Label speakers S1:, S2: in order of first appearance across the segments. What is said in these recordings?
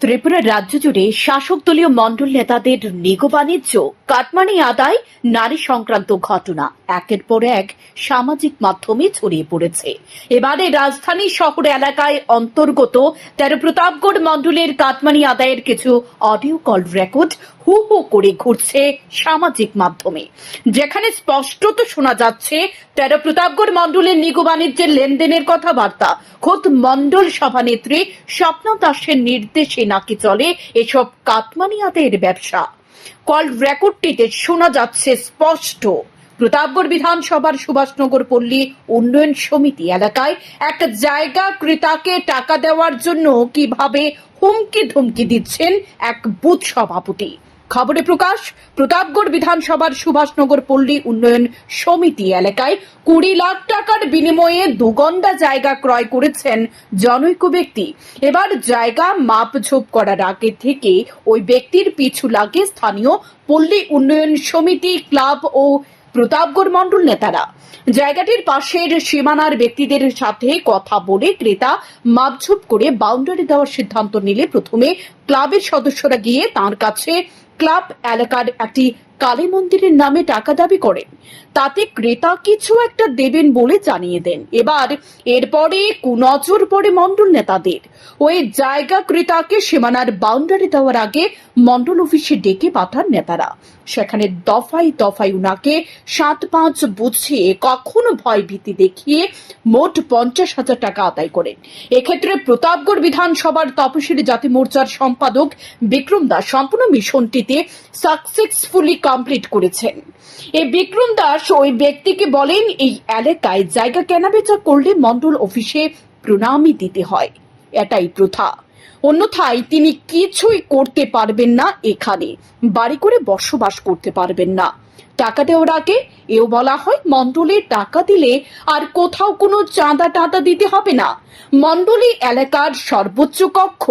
S1: ত্রিপুরা রাজ্য জুড়ে শাসক দলীয় মন্ডল নেতাদের নিগো বাণিজ্য, কাটমানি আদায়, নারী সংক্রান্ত ঘটনা। একের পর এক সামাজিক মাধ্যমে ছড়িয়ে পড়েছে। এবারে রাজধানী শহর এলাকায় অন্তর্গত তেরো প্রতাপগড় মন্ডলের কাটমানি আদায়ের কিছু অডিও কল রেকর্ড হু হু করে ঘুরছে সামাজিক মাধ্যমে। যেখানে স্পষ্টত শোনা যাচ্ছে তেরো প্রতাপগড় মণ্ডলের নিগো বাণিজ্যের লেনদেনের কথাবার্তা। খোদ মণ্ডল সভানেত্রী স্বপ্ন দাসের নির্দেশে নাকি চলে এসব কাতমানিয়াদের ব্যবসা। কল রেকর্ডটিতে শোনা যাচ্ছে স্পষ্ট। প্রতাপগড় বিধানসভার সুভাষনগর পল্লী উন্নয়ন সমিতি এলাকায় এক জায়গা ক্রেতাকে টাকা দেওয়ার জন্য কীভাবে হুমকি ধুমকি দিচ্ছেন এক বুথ সভাপতি। খবরে প্রকাশ, প্রতাপগড় বিধানসভার সুভাষনগর পল্লী উন্নয়ন সমিতি এলাকায় কুড়ি লাখ টাকার বিনিময়ে দুগন্ডা জায়গা ক্রয় করেছেন জনৈক ব্যক্তি। এবার জায়গা মাপঝোপ করার আগে থেকে ওই ব্যক্তির পিছু লাগে স্থানীয় পল্লী উন্নয়ন সমিতি, ক্লাব ও প্রতাপগড় মণ্ডল নেতারা। জায়গাটির পাশের সীমানার ব্যক্তিদের সাথে কথা বলে ক্রেতা মাপঝোপ করে বাউন্ডারি দেওয়ার সিদ্ধান্ত নিলে প্রথমে ক্লাবের সদস্যরা গিয়ে তার কাছে ক্লাব এলাকার একটি কালী মন্দিরের নামে টাকা দাবি করেন তাতে ক্রেতা কিছু একটা দেবেন বলে জানিয়ে দেন। এবার এরপরে কুনজর পড়ে মণ্ডল নেতাদের। ওই জায়গা ক্রেতাকে সীমানার বাউন্ডারি দেওয়ার আগে মণ্ডল অফিসে ডেকে পাঠান নেতারা। সেখানে দফায় দফায় উনাকে সাত পাঁচ বুঝিয়ে কখনো ভয় ভীতি দেখিয়ে মোট পঞ্চাশ হাজার টাকা আদায় করেন। এক্ষেত্রে প্রতাপগড় বিধানসভার তপশিলি জাতি মোর্চার সম্পাদক বিক্রম দাস সম্পূর্ণ মিশনটিতে সাকসেসফুলি কমপ্লিট করেছেন। এই বিক্রম দাস ওই ব্যক্তিকে বলেন, এই এলাকায় জায়গা কেনাবেচা করলে মন্ডল অফিসে প্রণামী দিতে হয়। এটাই প্রথা। অন্যথায় তিনি কিছুই করতে পারবেন না এখানে। বাড়ি করে বসবাস করতে পারবেন না। টাকা দেওয়ার আগে এও বলা হয়, মন্ডলে টাকা দিলে আর কোথাও কোনো চাঁদা টাঁদা দিতে হবে না। মন্ডলী এলাকার সর্বোচ্চ কক্ষ।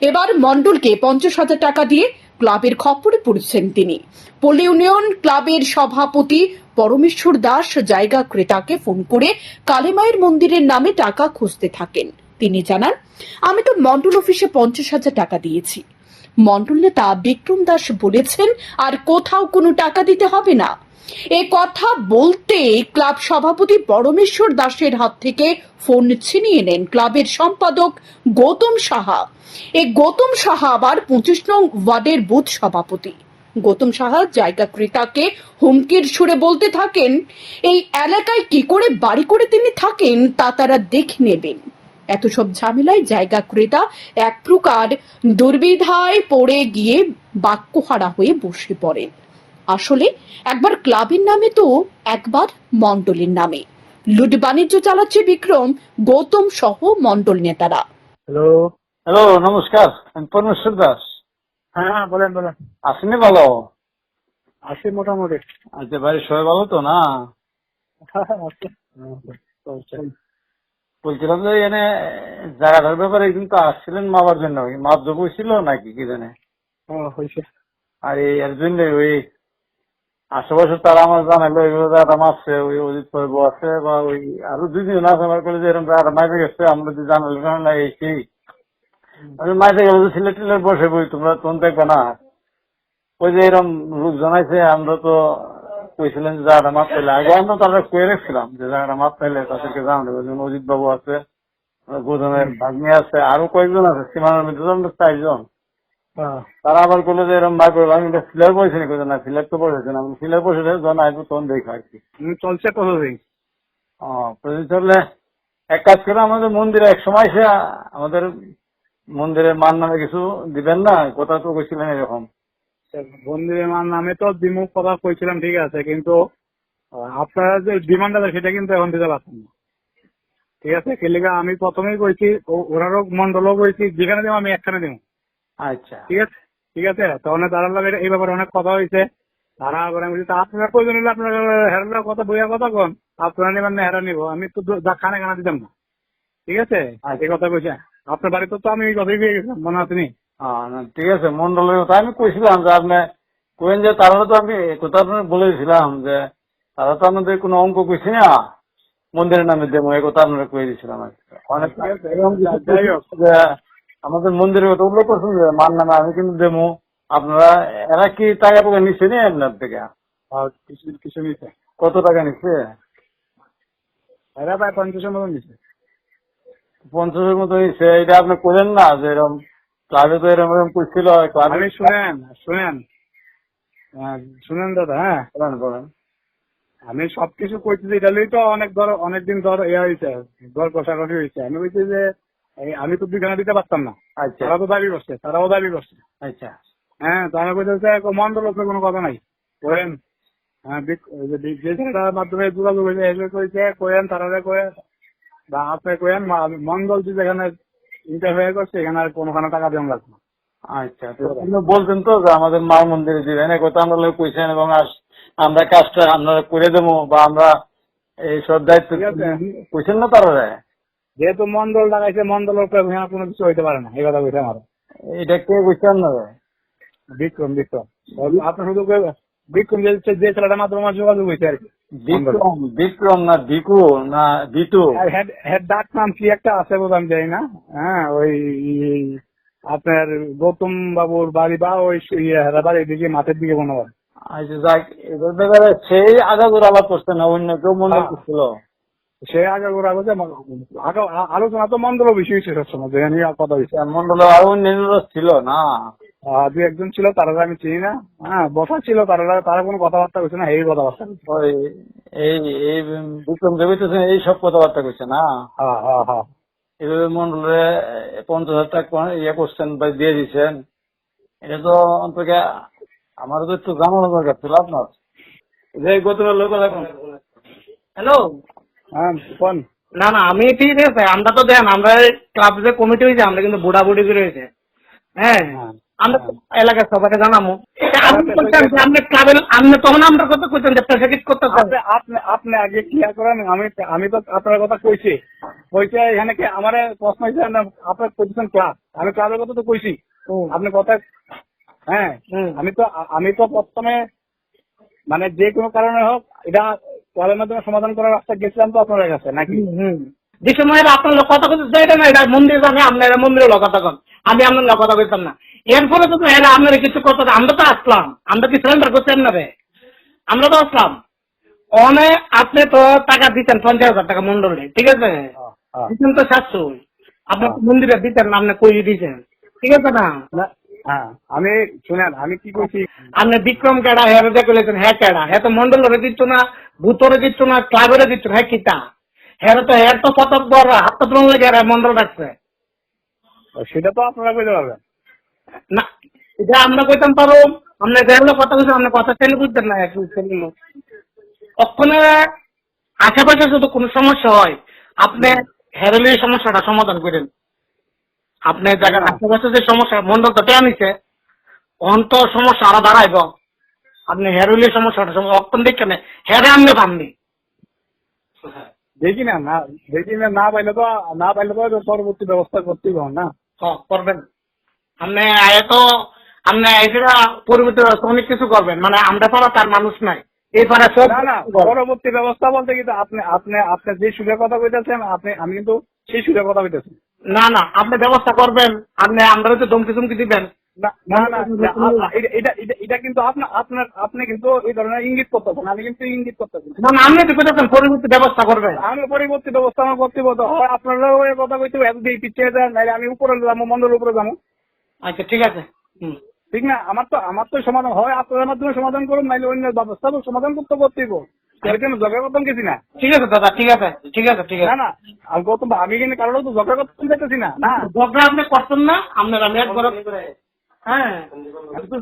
S1: এবার মন্ডলকে পঞ্চাশ হাজার টাকা দিয়ে ক্লাবের খপ্পরে পড়েছেন তিনি। পল্লী ইউনিয়ন ক্লাবের সভাপতি পরমেশ্বর দাস জায়গা ক্রেতাকে ফোন করে কালেমায়ের মন্দিরের নামে টাকা খুঁজতে থাকেন। তিনি জানান, আমি তো মন্ডল অফিসে পঞ্চাশ হাজার টাকা দিয়েছি। মন্ডল নেতা বিক্রম দাস বলেছেন, আর কোথাও কোনো টাকা দিতে হবে না। এ কথা বলতে ক্লাব সভাপতি পরমেশ্বর দাসের হাত থেকে ফোন ছিনিয়ে নেন ক্লাবের সম্পাদক গৌতম সাহা। এই গৌতম সাহা আবার পঁচিশ নং ওয়ার্ডের বুথ সভাপতি। গৌতম সাহা জায়গা ক্রেতাকে হুমকির সুরে বলতে থাকেন, এই এলাকায় কি করে বাড়ি করে তিনি থাকেন তা তারা দেখে নেবেন। এত সব ঝামেলায় জায়গা ক্রেতা এক প্রকার দুর্বিধায় পড়ে গিয়ে বাক্যহারা হয়ে বসে পড়েন। আসলে একবার ক্লাবের নামে তো একবার মণ্ডলের নামে। লুট বাণিজ্য চালাচ্ছে বিক্রম গৌতম সহ মণ্ডল নেতারা।
S2: হ্যালো।
S3: হ্যালো নমস্কার। আমি পরমেশ্বর দাস।
S2: হ্যাঁ হ্যাঁ বলেন বলেন।
S3: আসেনি ভালো?
S2: আসি মোটামুটি।
S3: আচ্ছা বাড়ির সবাই ভালো তো না? বলছিলাম যে এনে জায়গাটার ব্যাপারে কিন্তু আসছিলেন মাপার জন্য। ওই মাপ যোগ ছিল নাকি কি জানে?
S2: হ্যাঁ হয়েছে।
S3: আর এই এর জন্য ওই আশেপাশে তারা আমার জানাইলো যারা আমার যারা যদি কারণ না এই যে সিলেট টিলেট বসে আমরা তো কইছিলেন যে জায়গাটা মাপ পেলে আগে আমরা তারা কয়ে রেখেছিলাম যে জায়গাটা মাপ পেলে তাদেরকে জানাব যেমন অজিত বাবু আছে গোধনের ভাগ্নি আছে আরও কয়েকজন আছে সীমানার মধ্যে চারজন তারা আবার করল যে এরকম মাইক আমি ফিলার বসে নি না ফিলার তো বসেছে না। ফিলার বসে যখন আসব তখন দেখো আর কি।
S2: চলছে
S3: ও প্রতিদিন চললে এক কাজ করে আমাদের মন্দিরে এক সময় সে আমাদের মন্দিরের মান নামে কিছু দিবেন না? কথা তো কইছিলেন এরকম।
S2: বন্ধুদের মান নামে তো বিমুখ কথা কইছিলাম ঠিক আছে কিন্তু আপনারা যে ডিমান্ড আছে সেটা কিন্তু এখন দিতে পারছেন না। ঠিক আছে? কেলিকা আমি প্রথমেই কইছি ওনারও মন্ডলও কইছি যেখানে দেবো আমি একখানে দেবো
S3: আচ্ছা।
S2: ঠিক আছে ঠিক আছে। তখন তারা লাগে এই ব্যাপারে অনেক কথা হয়েছে। তারা আবার আমি আপনার প্রয়োজন হলে আপনার হেরানোর কথা বইয়া কথা কন। আপনারা নেবেন না হেরা নিবো। আমি তো খানে খানা দিতাম না। ঠিক আছে?
S3: আচ্ছা।
S2: এই কথা কইছে। আপনার বাড়িতে তো আমি এই কথাই পেয়ে গেছিলাম মনে আছে নি?
S3: আহ, না, ঠিক আছে মন্ডলের কথা আমি কইছিলাম যে আপনি কইন যে তারা তো আমি কথা আপনার বলেছিলাম যে তারা তো আমাদের কোনো অঙ্ক কইছি না। মন্দিরের নামে দেবো কথা আপনারা কয়ে দিয়েছিলাম। অনেক আমাদের মন্দিরের কথা উল্লেখ করছেন যে মান নামে আমি কিন্তু দেবো। আপনারা এরা কি টাকা পয়সা নিচ্ছে নি আপনার থেকে?
S2: কিছু কিছু নিছে
S3: কত টাকা নিচ্ছে?
S2: এরা প্রায় পঞ্চাশের মতো নিছে
S3: পঞ্চাশের মতো নিচ্ছে। এটা আপনি করেন না যে এরকম ক্লাবে তো এরকম এরকম করছিল। ক্লাবে
S2: শুনেন শুনেন। হ্যাঁ, শুনেন দাদা হ্যাঁ।
S3: বলেন বলেন।
S2: আমি সবকিছু কইতেছি এটা লই তো অনেক ধর অনেকদিন ধর ইয়ে হয়েছে ধর কষাকষি হয়েছে। আমি বলছি যে আমি তো দুইখানা দিতে পারতাম না।
S3: আচ্ছা।
S2: তারা তো দাবি করছে তারাও দাবি করছে।
S3: আচ্ছা।
S2: হ্যাঁ তারা কইতেছে মন্ডল হচ্ছে কোনো কথা নাই। করেন। হ্যাঁ মাধ্যমে যোগাযোগ হয়েছে এসে কইছে কয়েন তারা কয়ে বা আপনি কয়েন মন্ডল যে যেখানে ইন্টারফেয়ার করছে এখানে আর কোনোখানে টাকা দেওয়া লাগবে না।
S3: আচ্ছা বলতেন তো যে আমাদের মা মন্দিরে দিবেন এ কথা আমরা লোক কইছেন এবং আমরা কাজটা আপনারা করে দেবো বা আমরা এই সব দায়িত্ব কইছেন না তারা
S2: যেহেতু মন্ডল লাগাইছে মন্ডলের উপরে এখানে কোনো কিছু হইতে পারে না। এই কথা কইছে আমার।
S3: এটা কে কইছেন না
S2: বিক্রম বিক্রম। আপনি শুধু বিক্রম যে যে ছেলেটার মাধ্যমে আমার যোগাযোগ হয়েছে আর কি।
S3: বিক্রম বিক্রম না বিকু না বিটু?
S2: হেড ডাক নাম কি একটা আছে বলে আমি জানি না। হ্যাঁ ওই আপনার গৌতম বাবুর বাড়ি বা ওই ইয়ে বাড়ির দিকে মাঠের দিকে হয়।
S3: আচ্ছা যাক সেই আগাগোর আলাপ করছে না অন্য কেউ মনে
S2: হ্যাঁ।
S3: করছিল?
S2: সে আগে ওরা বলছে আগে আলোচনা তো মন্ডল বিষয় ছিল যেখানে কথা হয়েছে
S3: মন্ডলে আরও অন্যান্য ছিল না।
S2: দু একজন ছিল তারা আমি চিনি না। হ্যাঁ বসা ছিল তারা তারা কোনো কথাবার্তা করছে না এই কথাবার্তা।
S3: এই এই বিক্রম দেবিতেছেন এই সব কথাবার্তা কইছে না?
S2: হ্যাঁ হ্যাঁ হ্যাঁ।
S3: এভাবে মন্ডলে পঞ্চাশ হাজার টাকা ইয়ে করছেন বা দিয়ে দিচ্ছেন এটা তো অন্তত আমার তো একটু জানানো দরকার ছিল আপনার। যে গতকাল লোক
S4: হ্যালো?
S2: হ্যাঁ কোন
S4: না না আমি ঠিক আছে আমরা তো দেন আমরা ক্লাব যে কমিটি হয়েছে আমরা কিন্তু বুড়া বুড়ি করে হয়েছে। হ্যাঁ
S2: হ্যাঁ।
S4: আমরা তো এলাকার সবাইকে জানাব। আপনি আপনি ক্লাবের আপনি তখন আমরা কথা কইছেন যে প্যাকেজ করতে
S2: আপনি আপনি আপনি আগে ক্লিয়ার করেন আমি আমি তো আপনার কথা কইছি। কইছে এখানে কি আমার প্রশ্ন আপনার পজিশন ক্লাস আমি ক্লাবের কথা তো কইছি। আপনি কথা হ্যাঁ। আমি তো আমি তো প্রথমে মানে যে কোনো কারণে হোক এটা ক্লাবের মাধ্যমে সমাধান করার রাস্তা গেছিলাম তো আপনার কাছে নাকি?
S4: যে সময় আপনার কথা কইতে যাই না এটা মন্দির যাবে আপনার মন্দিরে লোক কথা কন আমি আপনার কথা কইতাম না। এরপরে তো এরা আপনার কিছু করতে আমরা তো আসলাম। আমরা কি সিলিন্ডার করছি আপনারে আমরা তো আসলাম। অনে আপনি তো টাকা দিতেন পঞ্চাশ হাজার টাকা মন্ডলে ঠিক আছে? দিতেন তো সাতশো। আপনি তো মন্দিরে দিতেন না আপনি কই দিয়েছেন ঠিক আছে না?
S2: না, হ্যাঁ আমি শুনেন আমি কি কইছি
S4: আপনি বিক্রম কেডা হেরে দেখে লেছেন হ্যাঁ কেডা। হ্যাঁ তো মন্ডলরে দিচ্ছ না ভূতরে দিচ্ছ না ক্লাবেরে দিচ্ছ হ্যাঁ কিতা? হ্যাঁ তো হ্যাঁ তো বড় হাত তো লেগে মন্ডল রাখছে
S2: সেটা তো আপনারা কইতে পারবেন।
S4: না এটা আমরা কইতাম পারো আমরা গেলে কথা কইছি আমরা কথা চাইলে বুঝতেন না ছেলে ওখানে আশেপাশে যদি কোনো সমস্যা হয় আপনি হেরেলি সমস্যাটা সমাধান করেন। আপনি জায়গার আশেপাশে যে সমস্যা মন্ডল তো টেয়া নিছে অন্ত সমস্যা আরও দাঁড়াইব আপনি হেরুলি সমস্যাটা অক্ষণ দেখছেন হেরে আপনি পাননি
S2: দেখি না না দেখি না না পাইলে তো না পাইলে তো পরবর্তী ব্যবস্থা করতেই হবে না?
S4: করবেন। আপনি এত আপনি এটা পরিবর্তন অনেক কিছু করবেন মানে আমরা পাড়া তার মানুষ নাই। এই সব
S2: পরবর্তী ব্যবস্থা বলতে কিন্তু আপনি আপনি আপনি যে সুযোগের কথা কইতেছেন আপনি আমি কিন্তু সেই সুযোগের কথা কইতেছি।
S4: না না আপনি ব্যবস্থা করবেন আপনি আমরা তো ধমকি চমকি দিবেন
S2: না না এটা- কিন্তু আপনার আপনার আপনি কিন্তু এই ধরনের ইঙ্গিত করতেছেন আমি কিন্তু ইঙ্গিত করতেছি না।
S4: না না, আপনি তো পেতেছেন পরিবর্তী ব্যবস্থা করবেন
S2: আমি পরবর্তী ব্যবস্থা আমার করতে বলতে হয় আপনারাও এই কথা কইতে হবে, পিছিয়ে যান নাহলে আমি উপরে যাব মন্ডলের উপরে যাব
S4: আচ্ছা ঠিক আছে হুম।
S2: ঠিক না আমার তো আমার তো সমাধান হয় আপনার মাধ্যমে সমাধান করুন নাহলে অন্য ব্যবস্থা সমাধান করতে করতেই করতাম গেছি না
S4: ঠিক আছে দাদা ঠিক আছে ঠিক আছে ঠিক আছে।
S2: না আমি গৌতম আমি কারোর তো জগা করতে যেতেছি না না।
S4: ঝগড়া আপনি করতেন না আপনার আমি একবার হ্যাঁ।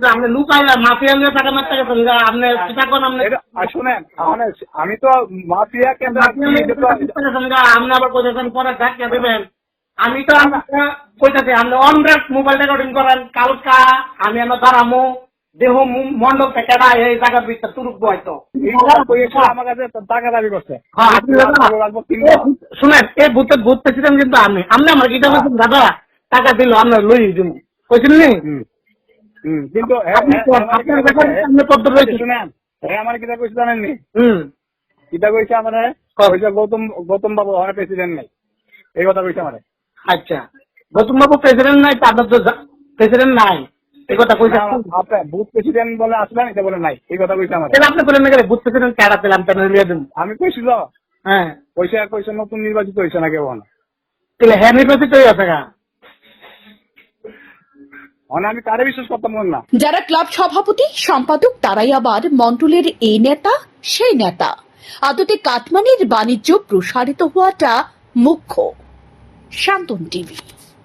S4: আপনি লুকাইলা মাফিয়া নিয়ে টাকা মারতে গেছেন আপনি আপনি
S2: শুনেন মানে আমি তো মাফিয়া কেন্দ্র
S4: আপনি আবার কোথায় পরে ধাক্কা দেবেন। আমি তো কইতাছি আপনি অন মোবাইল রেকর্ডিং করেন কালকা আমি আমার দাঁড়ামো দেহ মু- মন্ডল থেকে এই জায়গার ভিতরে তুরুক হয়তো
S2: আমার কাছে টাকা দাবি করছে।
S4: হ্যাঁ, আপনি দাদা,
S2: রাখব কিনবো।
S4: শুনেন এই ভূতের ভূত প্রেসিডেন্ট কিন্তু আমি। আপনি আমার কিটা বলছেন দাদা টাকা দিল আমরা লই দিব কইছেন নি?
S2: কিন্তু? আমার কিতা কইছে? কিতা কইছে আমার? কইছে গৌতম গৌতম বাবু আমার প্রেসিডেন্ট নাই। এই কথা কইছে আমার।
S4: আচ্ছা। গৌতম বাবু প্রেসিডেন্ট নাই তাদের তো প্রেসিডেন্ট নাই। এই কথা কইছে
S2: আপনার বুথ প্রেসিডেন্ট বলে আসলেন এটা বলে নাই? এই কথা কইছে আমার।
S4: তাহলে আপনি বলেন না গেলে বুথ প্রেসিডেন্ট কেডা পেলাম কেন? লিয়ে দেন
S2: আমি কইছিল
S4: হ্যাঁ।
S2: পয়সা কইছে নতুন নির্বাচিত হয়েছে না কেউ
S4: তাহলে হ্যাঁ নির্বাচিত আছে
S2: মানে আমি কারে বিশ্বাস করতাম না?
S1: যারা ক্লাব সভাপতি সম্পাদক তারাই আবার মন্ডলের এই নেতা সেই নেতা। আদতে কাটমানির বাণিজ্য প্রসারিত হওয়াটা মুখ্য। শান্তন টিভি।